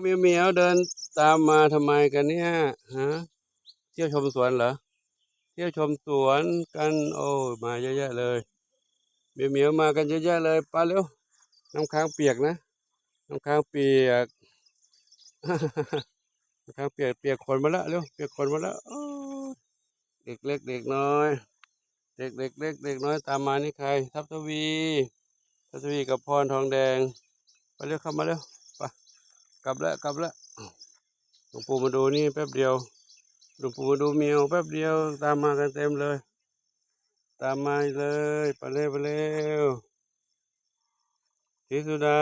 เมียวเมียวเดินตามมาทำไมกันเนี่ยฮะเที่ยวชมสวนเหรอเที่ยวชมสวนกันโอ้มาเยอะแยะเลยเมียวเมียวมากันเยอะแยะเลยไปเร็วน้ำค้างเปียกนะน้ำค้างเปียกน้ำค้างเปียกเปียกคนมาแล้วเร็วเปียกคนมาแล้วเด็กเล็กเด็กน้อย เด็กเด็กเล็กเด็กน้อยตามมานี่ใคร ทัพทวีทัพทวีกับพรทองแดงไปเร็วเข้ามาเร็ว กลับแล้วกลับแล้วหลวงปู่มาดูนี่แป๊บเดียวหลวงปู่มาดูเมียวแป๊บเดียว ตามมากันเต็มเลย ตามมาเลยไปเร็วไปเร็วศรีสุดา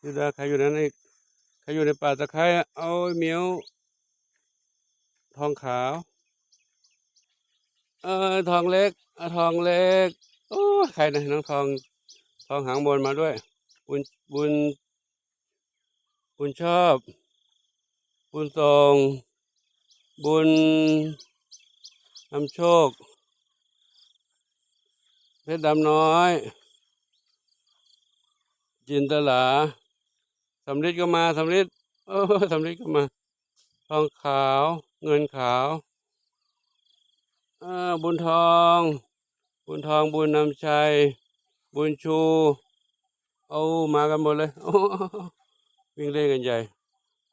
ศรีสุดาใครอยู่นั้นอีกใครอยู่ในป่าตะไคร้เอาเมียว ทองขาวเออทองเล็กอทองเล็กโอ้ใครนะน้องทอง ทองหางบนมาด้วย บุญบุญ บุญชอบ บุญทรง บุญนำโชค เพชรดำน้อย จินตลาสำลิดก็มาสำลิดเออสำลิดก็มา ทองขาว เงินขาวออบุญทอง บุญทองบุญนำชัย บุญชู เอามากันหมดเลยโอ้ วิ่งเล่นกันใหญ่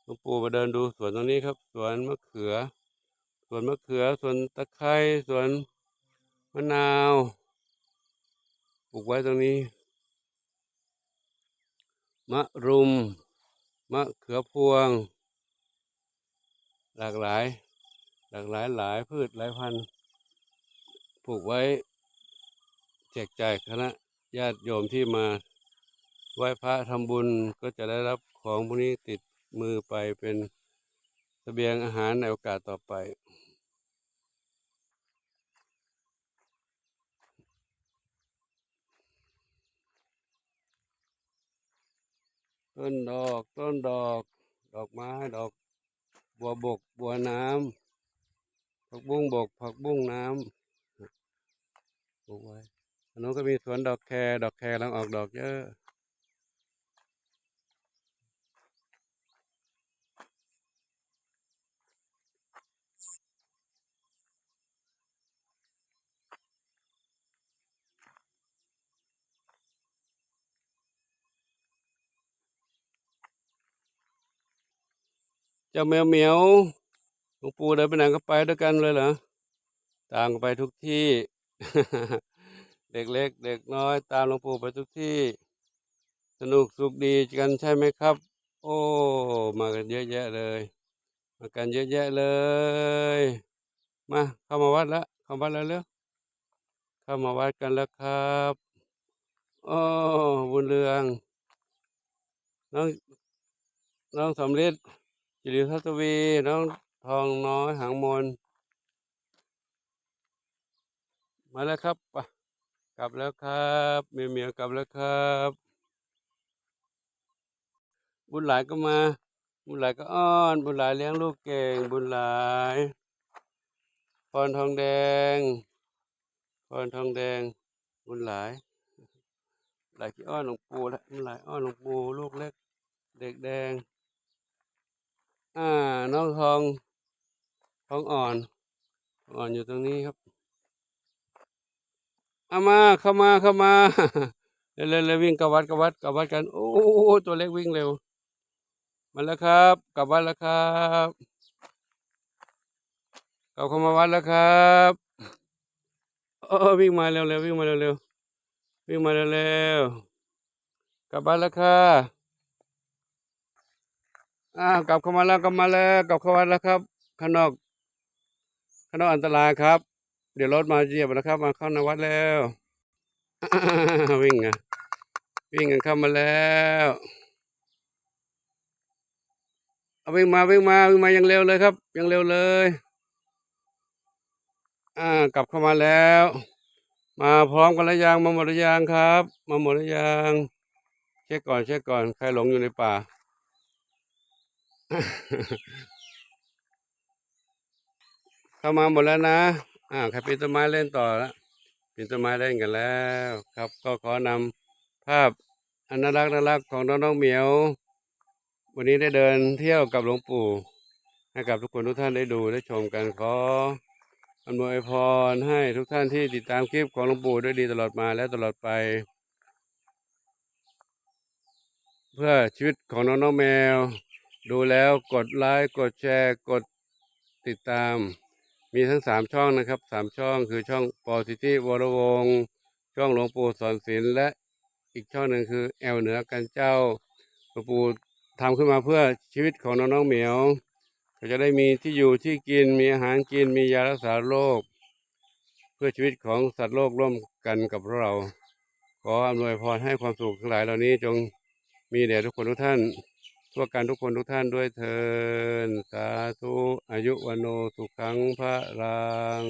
หลวงปู่มาเดินดูสวนตรงนี้ครับ สวนมะเขือ สวนมะเขือ สวนตะไคร้ สวนมะนาว ปลูกไว้ตรงนี้ มะรุม มะเขือพวง หลากหลาย หลากหลายหลายพืชหลายพันธุ์ ปลูกไว้แจกจ่ายคณะญาติโยมที่มาไหว้พระทำบุญก็จะได้รับ ของพวกนี้ติดมือไปเป็นเสบียงอาหารในโอกาสต่อไป ต้นดอกต้นดอก ดอกไม้ดอก บัวบก บัวน้ำผักบุ้งบก ผักบุ้งน้ำปลูกไว้อันนู้นก็มีสวนดอกแครดอกแครกำลังออกดอกเยอะ เจ้าแมวเหมียวหลวงปู่เดินไปไหนก็ไปด้วยกันเลยเหรอตามกันไปทุกที่ เด็กเล็ก เด็กน้อย ตามหลวงปู่ไปทุกที่ สนุกสุขดีกันใช่ไหมครับ โอ้มากันเยอะแยะเลย มากันเยอะแยะเลย มาเข้ามาวัดแล้วเข้าวัดแล้วเร็วเข้ามาวัดกันแล้วครับโอ้บุญเรืองน้องน้องสำลิดจิ ริทัศวี น้องทองน้อยหางมน มาแล้วครับกลับแล้วครับเมียวเมียวกลับแล้วครับ บุญหลายก็มา บุญหลายก็อ้อน บุญหลายเลี้ยงลูกเก่ง บุญหลายพรทองแดงพรทองแดง บุญหลาย หลายที่อ้อนหลวงปู่แล้วบุญหลายอ้อนหลวงปู่ลูกเล็ก เด็กแดง อ่า น้องทอง ทองอ่อน อ่อนอยู่ตรงนี้ครับ เอามา เข้ามา เข้ามา เร็วเร็วเร็ววิ่งกลับวัดกลับวัดกลับวัดกัน โอ้ตัวเล็กวิ่งเร็ว มาแล้วครับ กลับวัดแล้วครับกลับเข้ามาวัดแล้วครับเออวิ่งมาเร็วเร็ววิ่งมาเร็วเร็ววิ่งมาเร็วเร็วกลับบ้านแล้วค่ะ อ้ากลับเข้ามาแล้วกลับมาแล้วกลับเข้าวัดแล้วครับ ข้างนอกข้างนอกอันตรายครับ เดี๋ยวรถมาเหยียบนะครับ มาเข้าในวัดแล้ววิ่งอะวิ่งกันเข้ามาแล้วเอาวิ่งมาวิ่งมาวิ่งมาอย่างเร็วเลยครับอย่างเร็วเลย อ่ากลับเข้ามาแล้ว มาพร้อมกันแล้วยังมาหมดหรือยังครับ มาหมดหรือยังเช็คก่อนเช็คก่อนใครหลงอยู่ในป่า เข้ามาหมดแล้วนะอ่าใครปีนต้นไม้เล่นต่อแล้วปีนต้นไม้เล่นกันแล้ว ครับ ก็ขอนำภาพอันน่ารักน่ารักของน้องน้องเหมียว วันนี้ได้เดินเที่ยวกับหลวงปู่ ให้กับทุกคนทุกท่านได้ดูได้ชมกันขออำนวยพรให้ทุกท่านที่ติดตามคลิปของหลวงปู่ด้วยดีตลอดมาและตลอดไป เพื่อชีวิตของน้องน้องแมว ดูแล้วกดไลค์กดแชร์กดติดตาม มีทั้งสามช่องนะครับสามช่องคือช่องปอสิทิวรวงช่องหลวงปู่สอนศิลและอีกช่องหนึ่งคือแอลเหนือกันเจ้าหลวงปู่ทำขึ้นมาเพื่อชีวิตของน้องน้องเหมียวเขาจะได้มีที่อยู่ที่กินมีอาหารกินมียารักษาโรคเพื่อชีวิตของสัตว์โลกร่วมกันกับเรา ขออำนวยพรให้ความสุขทั้งหลายเหล่านี้จงมีแด่ทุกคนทุกท่าน ทั่วกันทุกคนทุกท่านด้วยเทินสาธุอายุวโนสุขังพระรัง